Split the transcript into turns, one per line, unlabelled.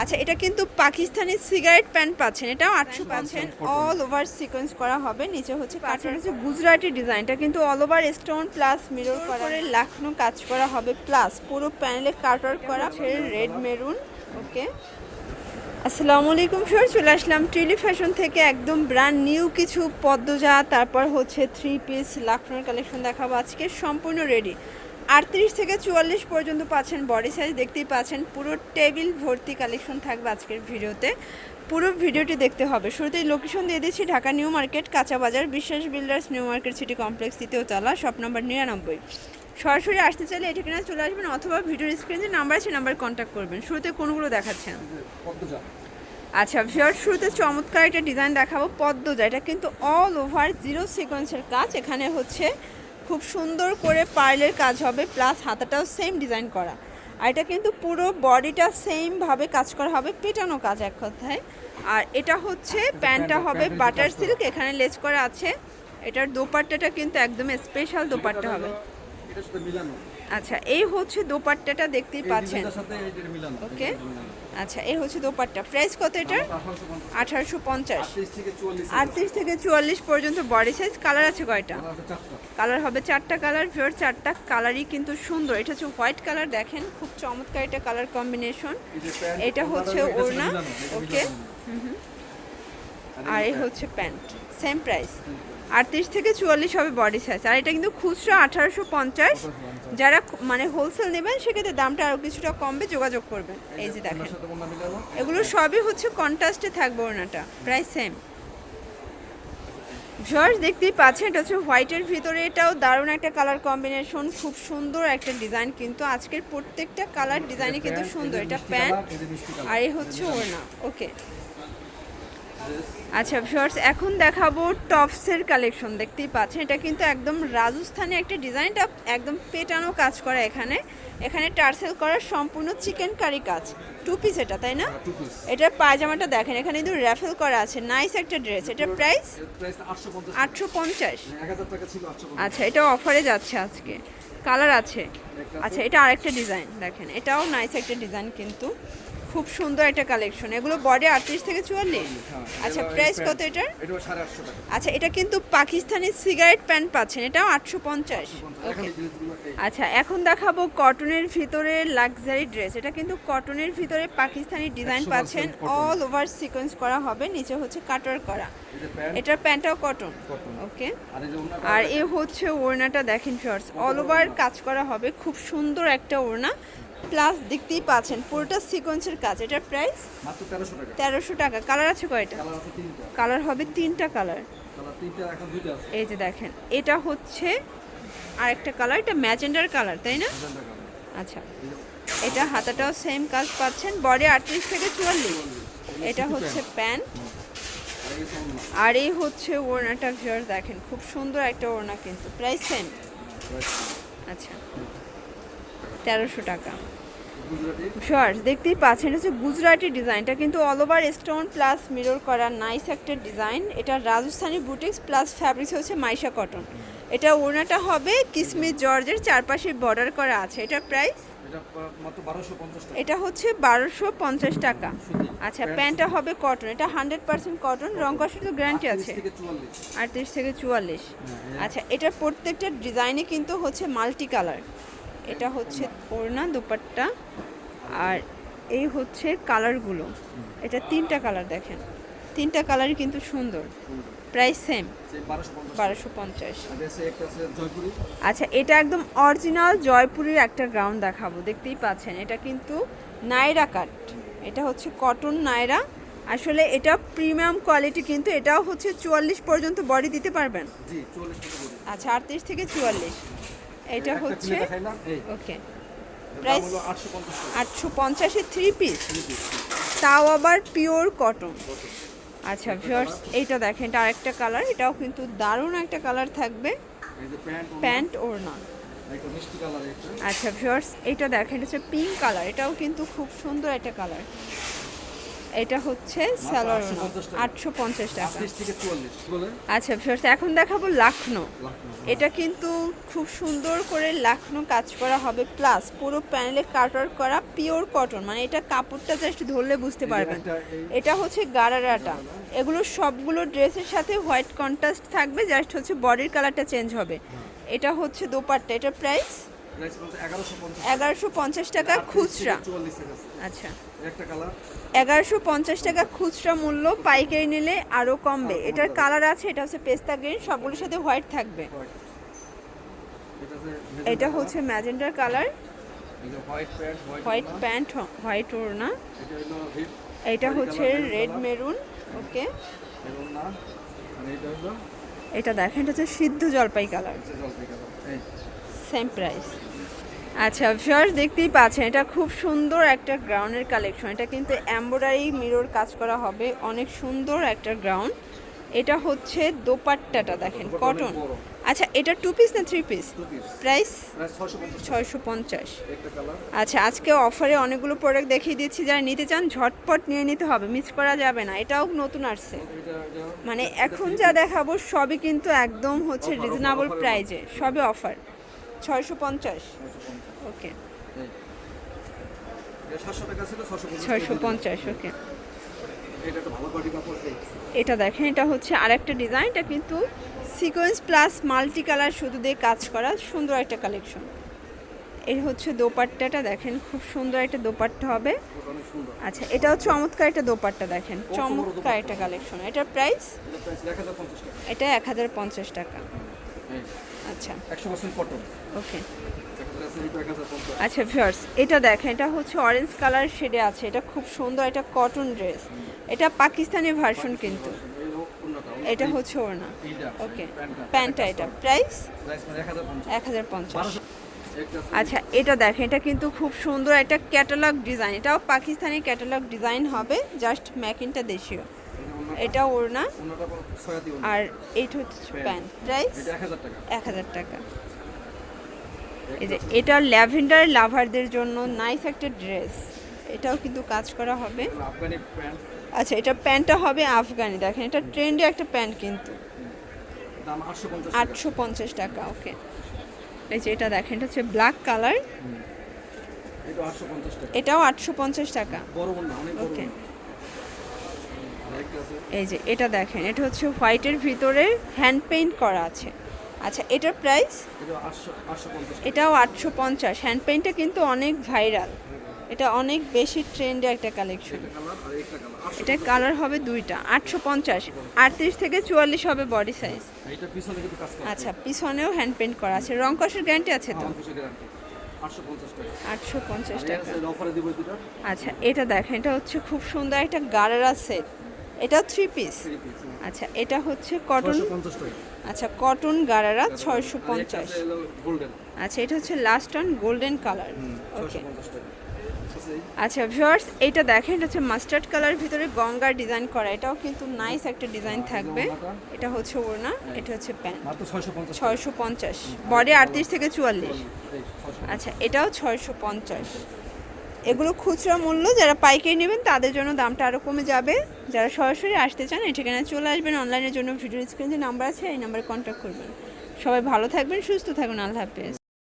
আচ্ছা এটা কিন্তু পাকিস্তানি সিগারেট প্যান্ট পাচ্ছেন। এটাও আটশো পাচ্ছেন অল ওভার সিকোয়েন্স করা হবে। নিচে হচ্ছে কাঠের হচ্ছে গুজরাটি ডিজাইনটা কিন্তু all over stone plus mirror করে লাখনো কাজ করা হবে প্লাস পুরো প্যানেলে কাটার করা রেড মেরুন ওকে আসসালামু আলাইকুম স্যার চলে আসলাম ট্রিলি ফ্যাশন থেকে একদম ব্র্যান্ড নিউ কিছু পদ্মজা তারপর হচ্ছে থ্রি পিস লাখনোর কালেকশন দেখাবো আজকে সম্পূর্ণ রেডি আটত্রিশ থেকে চুয়াল্লিশ পর্যন্ত পাচ্ছেন বডি সাইজ দেখতেই পাচ্ছেন পুরো টেবিল ভর্তি কালেকশন থাকবে আজকের ভিডিওতে। পুরো ভিডিওটি দেখতে হবে। শুরুতেই লোকেশন দিয়ে দিচ্ছি ঢাকা নিউ মার্কেট কাঁচা বাজার Biswas builders new market city complex তলা শপ নম্বর নিরানব্বই। সরাসরি আসতে চাইলে এই ঠিকানায় চলে আসবেন অথবা ভিডিওর স্ক্রিনে নাম্বার আছে নাম্বার কন্ট্যাক্ট করবেন। শুরুতে কোনগুলো দেখাচ্ছেন? আচ্ছা ভিওর শুরুতে চমৎকার একটা ডিজাইন দেখাবো পদ্মজা। এটা কিন্তু অল ওভার জিরো সিকোয়েন্সের কাজ। এখানে হচ্ছে খুব সুন্দর করে পার্লের কাজ হবে প্লাস হাতাটাও সেম ডিজাইন করা। আর এটা কিন্তু পুরো বডিটা সেমভাবে কাজ করা হবে পেটানো কাজ এক কথায়। আর এটা হচ্ছে প্যান্টটা হবে বাটার সিল্ক এখানে লেস করা আছে। এটার দোপাট্টাটা কিন্তু একদম স্পেশাল দোপাট্টা হবে। আচ্ছা এই হচ্ছে দোপাট্টাটা দেখতেই পাচ্ছেন। ওকে আচ্ছা এই হচ্ছে দোপাট্টা। প্রাইস কত এটা আঠারোশো পঞ্চাশ।
38 থেকে 44
আটত্রিশ থেকে চুয়াল্লিশ পর্যন্ত বডি সাইজ কালার আছে কয়টা?
কালার
হবে চারটা কালার ভিওর চারটা। কালারই কিন্তু সুন্দর। এটা হচ্ছে হোয়াইট কালার দেখেন। খুব চমৎকার এটা কালার কম্বিনেশন এটা হচ্ছে ওড়না। ওকে আর এই হচ্ছে প্যান্ট সেম প্রাইস আটত্রিশ থেকে চুয়াল্লিশ হবে বডি সাইজ আর এটা কিন্তু খুচরা আঠারোশো পঞ্চাশ। যারা মানে হোলসেল নেবেন সেক্ষেত্রে দামটা আরও কিছুটা কমবে যোগাযোগ করবেন। এই যে দেখেন। এগুলো সবই হচ্ছে কন্ট্রাস্টে থাকবে ওনাটা প্রায় সেম জর্জ দেখতেই পাচ্ছেন এটা হচ্ছে হোয়াইটের ভিতরে। এটাও দারুণ একটা কালার কম্বিনেশন খুব সুন্দর একটা ডিজাইন কিন্তু আজকের প্রত্যেকটা কালার ডিজাইনই কিন্তু সুন্দর। এটা প্যান্ট। আর এই হচ্ছে ওড়না। ওকে আচ্ছা ভিউয়ার্স এখন দেখাবো টপসের কালেকশন দেখতেই পাচ্ছেন। এটা কিন্তু একদম রাজস্থানি একটা ডিজাইনটা একদম পেটানো কাজ করা এখানে। এখানে টার্সেল করা সম্পূর্ণ চিকেন কারি কাজ। টু পিস এটা তাই না?
টু পিস
এটার পায়জামাটা দেখেন এখানে কিন্তু র্যাফেল করা আছে। নাইস একটা ড্রেস এটার প্রাইস
850
আটশো পঞ্চাশ।
1000 টাকা ছিল 850
আচ্ছা এটা অফারে যাচ্ছে আজকে। কালার আছে। আচ্ছা এটা আরেকটা ডিজাইন দেখেন। এটাও নাইস একটা ডিজাইন কিন্তু। খুব সুন্দর একটা কালেকশন এগুলো বডি আটত্রিশ থেকে চুয়াল্লিশ? আচ্ছা প্রাইস কত এটার?
এটা
আচ্ছা এটা কিন্তু পাকিস্তানি সিগারেট প্যান্ট পাচ্ছেন এটাও আটশো পঞ্চাশ।
এই
আচ্ছা এখন দেখাবো কটনের ভিতরে লাক্সারি ড্রেস এটা কিন্তু কটনের ভিতরে পাকিস্তানি ডিজাইন পাচ্ছেন। অল ওভার সিকোয়েন্স করা হবে নিচে হচ্ছে কাটার করা। এটার প্যান্টটাও কটন ওকে
আর
এ হচ্ছে ওড়নাটা দেখেন শর্টস অল ওভার কাজ করা হবে খুব সুন্দর একটা ওড়না। প্লাস দেখতেই পাচ্ছেন পুরোটা সিকোয়েন্সের কাজ। এটার প্রাইস?
মাত্র 1300 টাকা।
তেরোশো টাকা। কালার আছে কয়টা?
কালার আছে তিনটা।
কালার হবে তিনটা কালার। এই যে দেখেন এটা হচ্ছে আরেকটা কালার এটা ম্যাজেন্ডার কালার তাই না? আচ্ছা এটা হাতাটাও সেম কাজ পাচ্ছেন বডি আটত্রিশ থেকে চুয়াল্লিশ। এটা হচ্ছে প্যান্ট।
আর এই
আর এই হচ্ছে ওড়নাটা ভিউয়ার দেখেন খুব সুন্দর একটা ওড়না কিন্তু। Price same. আচ্ছা। তেরোশো টাকা। শর্টস দেখতেই পাচ্ছেন এটা হচ্ছে গুজরাটি ডিজাইনটা কিন্তু all over stone plus mirror করা নাইস একটা ডিজাইন। এটা রাজস্থানি বুটিক্স প্লাস ফ্যাব্রিক্স হচ্ছে মাইশা কটন। এটা ওড়নাটা হবে কিসমিস জর্জের চারপাশে বর্ডার করা আছে। এটার প্রাইস
এটা পা- মাত্র 1250 টাকা।
এটা হচ্ছে বারোশো পঞ্চাশ টাকা। আচ্ছা প্যান্টটা হবে কটন। এটা হান্ড্রেড পার্সেন্ট কটন রং কষের তো গ্যারান্টি আছে। আটত্রিশ থেকে চুয়াল্লিশ।
হ্যাঁ,
আচ্ছা এটার প্রত্যেকটা ডিজাইনে কিন্তু হচ্ছে মাল্টি কালার এটা হচ্ছে ওড়না দুপাট্টা আর এই হচ্ছে কালারগুলো। এটা তিনটা কালার দেখেন। তিনটা কালারই কিন্তু সুন্দর। প্রাইস সেম বারোশো পঞ্চাশ। আচ্ছা এটা একদম অরিজিনাল জয়পুরের একটা গ্রাউন্ড দেখাবো। দেখতেই পাচ্ছেন এটা কিন্তু নাইরা কাট এটা হচ্ছে কটন নাইরা। আসলে এটা প্রিমিয়াম কোয়ালিটি কিন্তু এটাও হচ্ছে চুয়াল্লিশ পর্যন্ত বডি দিতে পারবেন?
জি 40 টাকা করে
আচ্ছা আটত্রিশ থেকে চুয়াল্লিশ। এটা হচ্ছে
না
ওকে।
প্রাইস
প্রাইস
হলো 850 টাকা।
আটশো পঞ্চাশে থ্রি পিস তাও আবার পিওর কটন আচ্ছা ভিউয়ার্স এইটা দেখেন এটা আরেকটা কালার এটাও কিন্তু দারুণ একটা কালার থাকবে।
প্যান্ট
ওর
একটা
আচ্ছা ভিউয়ার্স এইটা দেখেন এটা হচ্ছে পিঙ্ক কালার এটাও কিন্তু খুব সুন্দর একটা কালার এটা হচ্ছে স্যালোর
850 টাকা।
আটশো পঞ্চাশ টাকা। আচ্ছা ভিউয়ার্স এখন দেখাবো লাখনো।
লাখনো।
এটা কিন্তু খুব সুন্দর করে লাখনো কাজ করা হবে প্লাস পুরো প্যানেলে কাটার করা পিওর কটন মানে এটা কাপড়টা জাস্ট ধরলে বুঝতে পারবেন। এটা হচ্ছে গারারাটা। এগুলো সবগুলো ড্রেসের সাথে হোয়াইট কন্ট্রাস্ট থাকবে জাস্ট হচ্ছে বডির কালারটা চেঞ্জ হবে। এটা হচ্ছে দোপাট্টা এটার প্রাইস
এগারোশো পঞ্চাশ।
টাকা খুচরা। আচ্ছা। এগারোশো পঞ্চাশ টাকা খুচরা মূল্য পাইকারি নিলে আরও কমবে। এটার কালার আছে এটা হচ্ছে পেস্তা গ্রিন সবগুলোর সাথে হোয়াইট থাকবে।
এটা
হচ্ছে ম্যাজেন্ডার কালার
হোয়াইট প্যান্ট
হোয়াইট ওড়না।
এটা
হচ্ছে রেড মেরুন ওকে।
এটা
দেখেন এটা হচ্ছে সিদ্ধ জলপাই কালার সেম প্রাইস আচ্ছা ভিউয়ার্স দেখতেই পাচ্ছেন এটা খুব সুন্দর একটা গ্রাউন্ডের কালেকশন এটা কিন্তু এমব্রয়ডারি মিরর কাজ করা হবে। অনেক সুন্দর একটা গ্রাউন্ড এটা হচ্ছে দোপাট্টাটা দেখেন কটন আচ্ছা এটা টু পিস না থ্রি পিস প্রাইস ছয়শো পঞ্চাশ। আচ্ছা আজকে অফারে অনেকগুলো প্রোডাক্ট দেখিয়ে দিচ্ছি। যারা নিতে চান ঝটপট নিয়ে নিতে হবে মিস করা যাবে না। এটাও নতুন আসছে। মানে এখন যা দেখাবো সবই কিন্তু একদম হচ্ছে রিজনেবল প্রাইজে সবই অফার ছয়শো পঞ্চাশ। ওকে
এটা
ছয়শো পঞ্চাশ। ওকে
এটা একটা
এটা দেখেন এটা হচ্ছে আরেকটা ডিজাইন এটা কিন্তু সিকোয়েন্স প্লাস মাল্টি কালার শুধু দিয়ে কাজ করা সুন্দর একটা কালেকশন এই হচ্ছে দোপাট্টাটা দেখেন খুব সুন্দর একটা দোপাট্টা হবে। আচ্ছা এটাও চমৎকার একটা দোপাট্টা দেখেন চমৎকার একটা কালেকশন এটার প্রাইস
এটা এক হাজার পঞ্চাশ টাকা।
আচ্ছা।
একশো পার্সেন্ট কটন
ওকে আচ্ছা ভিউয়ার্স এটা দেখেন এটা হচ্ছে অরেঞ্জ কালার শেডে আছে এটা খুব সুন্দর এটা কটন ড্রেস এটা পাকিস্তানি ভার্সন কিন্তু। এটা হচ্ছে ওর না ওকে
প্যান্টটা
এটা। প্রাইস
এক হাজার পঞ্চাশ।
আচ্ছা এটা দেখেন এটা কিন্তু খুব সুন্দর একটা ক্যাটালগ ডিজাইন এটাও পাকিস্তানি ক্যাটালগ ডিজাইন হবে জাস্ট ম্যাকিনটা দেশীয়।
এটা
এটা
অন্যটা
ওর না
অন্যটা কোনো ছয়া দিও না
আর এইটা হচ্ছে প্যান্ট প্রাইস
এক হাজার টাকা।
এই যে এটা ল্যাভেন্ডার লাভারদের জন্য নাইস একটা ড্রেস। এটাও কিন্তু কাজ করা হবে। আচ্ছা এটা প্যান্টটা হবে আফগানি দেখেন এটা ট্রেন্ডে একটা প্যান্ট কিন্তু।
আটশো পঞ্চাশ
টাকা। ওকে। এই যে এটা দেখেন এটা হচ্ছে ব্ল্যাক কালার। এটাও আটশো পঞ্চাশ টাকা। ওকে। এই যে এটা দেখেন এটা হচ্ছে হোয়াইটের ভিতরে হ্যান্ড পেইন্ট করা আছে। আচ্ছা এটার প্রাইস? এটাও আটশো পঞ্চাশ হ্যান্ড পেইন্টটা কিন্তু অনেক ভাইরাল। এটা অনেক বেশি ট্রেন্ডে একটা কালেকশন। এটা কালার হবে দুইটা আটশো পঞ্চাশ। আটত্রিশ থেকে চুয়াল্লিশ হবে বডি সাইজ।
করা
আচ্ছা পিছনেও হ্যান্ড পেইন্ট করা আছে। রং কষের গ্যারান্টি আছে তো?
কিছু গ্যারান্টি। আটশো পঞ্চাশ টাকা।
আচ্ছা এটা দেখেন এটা হচ্ছে খুব সুন্দর একটা গারারা সেট। এটা থ্রি পিস আচ্ছা এটা হচ্ছে কটন আচ্ছা কটন গারারা ছয়শো পঞ্চাশ।
গোল্ডেন
আচ্ছা এটা হচ্ছে last on golden colour okay আচ্ছা ভিউয়ার্স এটা দেখেন এটা হচ্ছে মাস্টার্ড কালার ভিতরে গঙ্গার ডিজাইন করা। এটাও কিন্তু নাইস একটা ডিজাইন থাকবে। এটা হচ্ছে ওড়না এটা হচ্ছে প্যান্ট
ছয়শো পঞ্চাশ
বডি আটত্রিশ থেকে চুয়াল্লিশ। আচ্ছা এটাও ছয়শো পঞ্চাশ। এগুলো খুচরা মূল্য, যারা পাইকারি নেবেন তাদের জন্য দামটা আরও কমে যাবে। যারা সরাসরি আসতে চান, এই ঠিকানায় চলে আসবেন। অনলাইনের জন্য ভিডিও স্ক্রিন যে নাম্বার আছে, এই নাম্বারে কন্ট্যাক্ট করবেন। সবাই ভালো থাকবেন, সুস্থ থাকবেন। আল্লাহ হাফেজ।